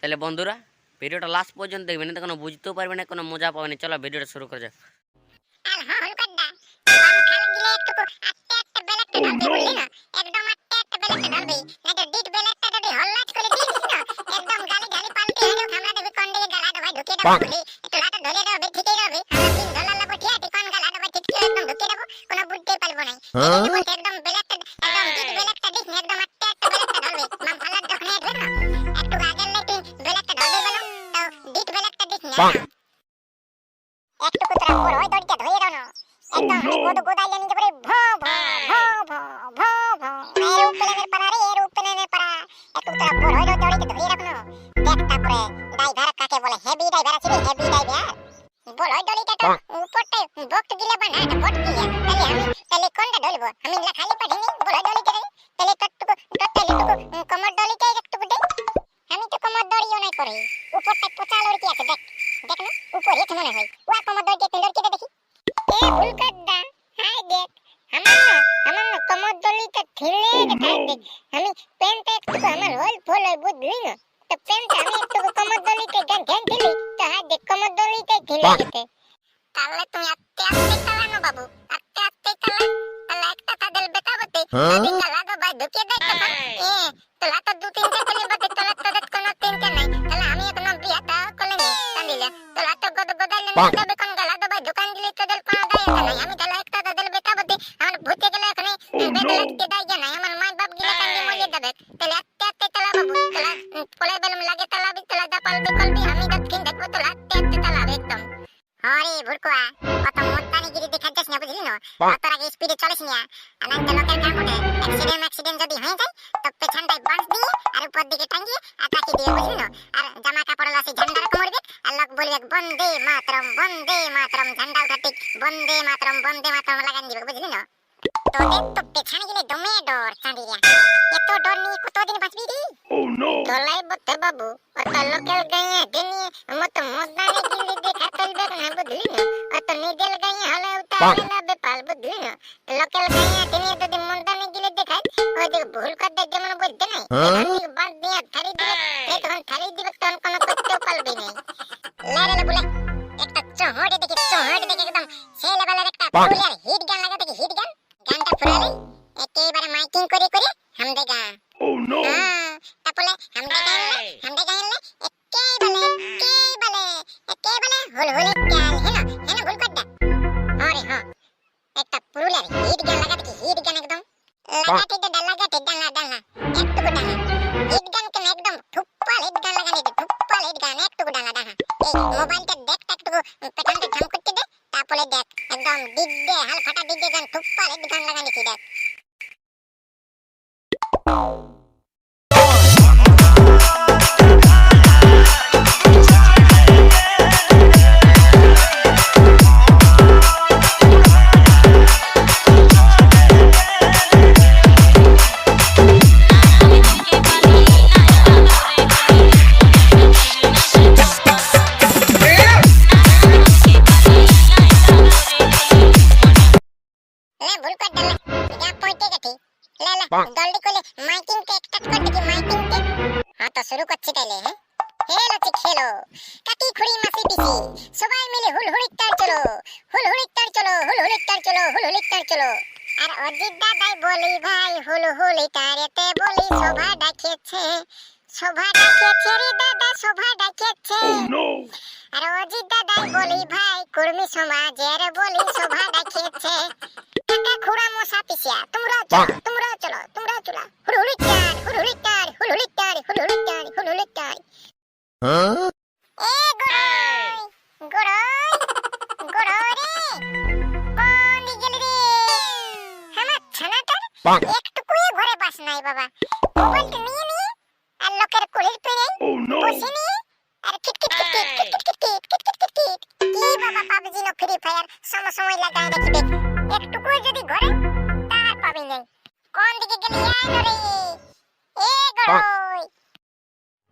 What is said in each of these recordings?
তাহলে বন্ধুরা ভিডিওটা লাস্ট পর্যন্ত দেখবেন না কোনো বুঝতেও পারবে না কোনো মজা পাবে না। চলো ভিডিওটা শুরু করা যাক। আর একদম বেলাটা একদম ডিট বেলাটা দিস না একদম আটতে আটতে বেলাটা ঢালবি বাম খালার যখন এসবে না একটু আগের লাইটে বেলাটা ঢালবে বলো। তো ডিট বেলাটা দিস না একটু কুতরা বড় ওই দড়িটা ধরে দাও না। একদম গোদ গোদাইলে নিজে পরে ভ ভ ভ ভ ভ ভ। এর উপরে নের রে এর উপরে নের একটু কুতরা বড় ওই দড়িটা ধরে রাখনো দেখ তারপরে ড্রাইভার কাকে বলে? হেভি ড্রাইভার আছে হেভি ড্রাইভার বড় ওই দড়িটা তো উপরটা বক্ত গিলে বানা বট গিলে? তাহলে আমি তাহলে কোনটা ধরবো আমি না খালি পাঠিনি বড় দড়িটা রে? তাহলে তটটুকু তটটালি টুকু কমর দড়িটাই একটু দে আমি তো কমর দড়িও নাই করে। উপরটা পোচা লড়কি আছে, দেখ। দেখ না, উপরে আছে মনে হয়। ওয়া কমর দড়িটা তুই লড়কিতে দেখি। এ ভুলকাদ্দা হাই দেখ। আমার না আমার না কমর দড়িটা ঠেলে গেছে দেখ। আমি প্যান্টটা একটু আমার হল ফল হয়, বুঝলি না? তো প্যান্টটা আমি একটু কমর দড়িতে গান গান ঠেলি তো হাই দেখ, কমর দড়িতে ঠেলে গেছে। তাহলে তুমি আস্তে আস্তে চালানো বাবু। लगता था दिल बेटा बते अभी कला तो भाई दुखी देख तो ए तला तो दो तीन के चले बते तला तो दत कोनो तीन के नहीं तला हम एक नाम बिया था कोले नहीं तंदिले तला तो गद बदल ने तब कन गला तो भाई दुकान दिले तो दिल कोनो दे तला हम कला लगता था दिल बेटा बते हम भूते के लख नहीं बेटा लग के दाई जाना हम माय बाप गिले कंदे मोले दबे तला अत्ते अत्ते तला बाबू तला कोले बेल में लगे तला भी तला दा पल भी कल भी हम इधर किन देखो तला अत्ते अत्ते तला एकदम হরে ভুরকুয়া কত মোত্তানি গিরি দেখাচ্ছিস না বুঝলি না? অত আগে স্পিডে চলিস না। আনন্দ লোকের কাম ওঠে অ্যাক্সিডেন্ট অ্যাক্সিডেন্ট যদি হয়ে যায় তো পেছনটায় বাঁশ দিয়ে আর উপর দিকে টাঙ্গিয়ে তাকে দিয়ে বুঝলি না? আর জামা কাপড় লাসে ঝান্ডার কোমর দিক আর লোক বলবে বন্দে মাতরম বন্দে মাতরম। ঝান্ডা উঠাতে বন্দে মাতরম বন্দে মাতরম লাগান দিবে বুঝলি না? তোদের তো পেছনে গেলে দমে ডর চাঁদিরা। এত ডর নিয়ে কতদিন বাঁচবি রে? তোলাই বতে বাবু অত লোকের গায়ে দিনে মত মজদানে গিলি দেখা চলবে না বুঝলি না? অত নিজের গায়ে হলে উতারে বেপাল বুঝলি না? লোকের গায়ে দিনে যদি মজদানে গিলে দেখায় ওই দিকে ভুল করতে যেমন বুঝতে নাই এখানে বাদ দিয়ে থারি দিবে এই তখন থারি দিবে তখন কোনো করতেও পারবি নাই লারে বলে একটা চহড়ে দেখি চহড়ে দেখি একদম সেই লেভেলের একটা জ্যাম করতে দে, তারপরে দেখ, একদম দিদ্দে হাল ফাটা দিদ্দে গান ঠুপ্পালে বিধান লাগানি দেখ। শুরু করছি তাইলে হ্যাঁ? হেলছি খেলো। কাকি খুড়ি মাসি পিসি। সবাই মিলে হুল হুলিকটার চলো। হুল হুলিকটার চলো হুল হুলিকটার চলো হুল হুলিকটার চলো। আর অজিত দাদাই বলি ভাই হুল হুলিকারেতে বলি শোভা ডাকেছে শোভা ডাকেছে রে দাদা শোভা ডাকেছে oh, আর অজিত দাদাই বলি ভাই কর্মী সমাজের বলি শোভা ডাকেছে কাকা খুড়া মশা পিসিয়া তোমরা চলো তোমরা চলো তোমরা চলো। হুল হুলিকার হুল হুলিকার হুল হুড়ি টার হুড়হুড়ি টার হুড়হুড়ি টার এ গড়ই গড়ই গড়ই রে দিকে গেলি রে আমার ছানাটার একটুকুই ঘরে বাস নাই বাবা মোবাইলটা নিয়ে নিয়ে আর লোকের কোলের পেয়ে বসে নিয়ে আর কিট কিট কিট কিট কিট কিট কিট কিট কিট কিট কিট কি বাবা পাবজি না ফ্রি ফায়ার সম সময় লাগায় রাখবে একটুকু যদি ঘরে তার পাবি নাই কোন দিকে গেলি আয় রে এ গড়ই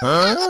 Huh?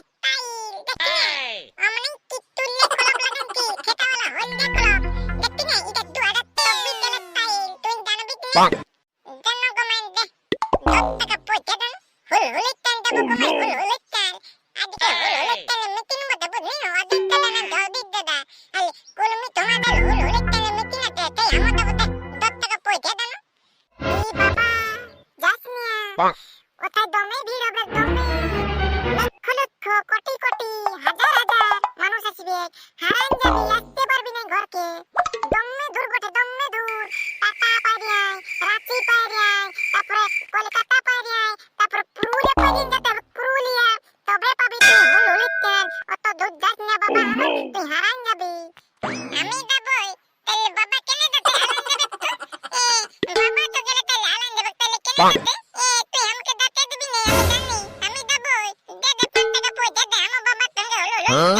Huh?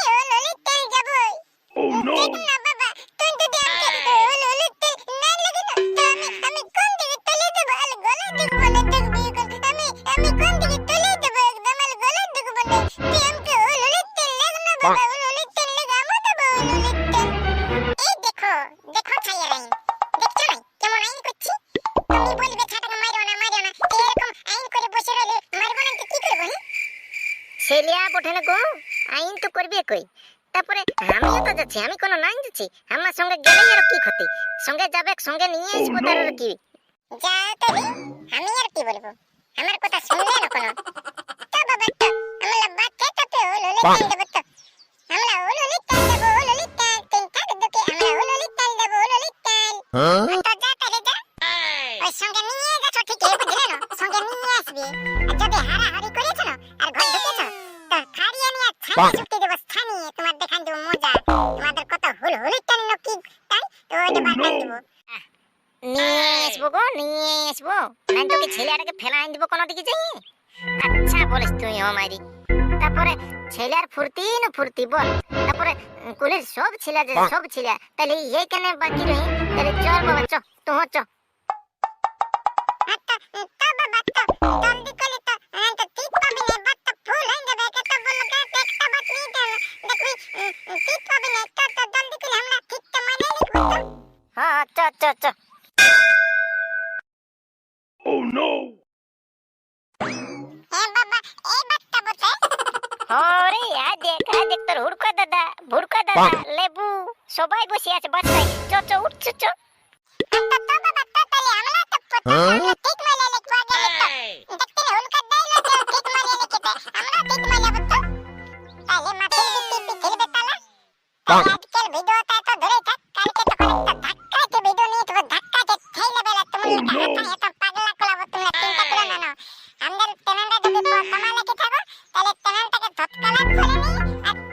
দেখো ছাইয়া আইন। দেখছ? নাই কেমন আইন করছি? তুমি বলবে ছাটাকে মারিও না মারিও না। এরকম আইন করে বসে রইলে মারবো না কি করব হ্যাঁ সেলিয়া বোঠে না গো আইন তো করবে কই? তারপরে আমিও তো যাচ্ছি আমি কোনো নাই যাচ্ছি। আমার সঙ্গে গেলেই আর কি ক্ষতি? সঙ্গে যাবে সঙ্গে নিয়ে আসব তার আর কি? যা তো আমি আর কি বলব? আমার কথা শুনলে না কোনো? তো বাবা তো আমার বাবা কেটাতে হলো লেকিন তো যা মজা। তোমাদের কত হুল হুল টানি না কি? তাই নিয়ে আসব গো নিয়ে আসব। মানে নাইতো কি ছেলেটাকে ফেলা আনি দেবো কোনো দিকে যাই আচ্ছা বলিস তুই ও মারি তারপরে ছেলের ফুর্তি না ফুর্তি বল। তারপরে কুলির সব ছেলে যে সব ছেলে। তাহলে ইয়ে কেন বাকি রই তাহলে চল বাবা চ তো হ্যাঁ, চ। Oh no! আরে আ দেখ আ দেখ তোর হুড়কা দাদা ভুড়কা দাদা লেবু সবাই বসে আছে বাচ্চাই চ চ উঠছ চ হ্যাঁ Travel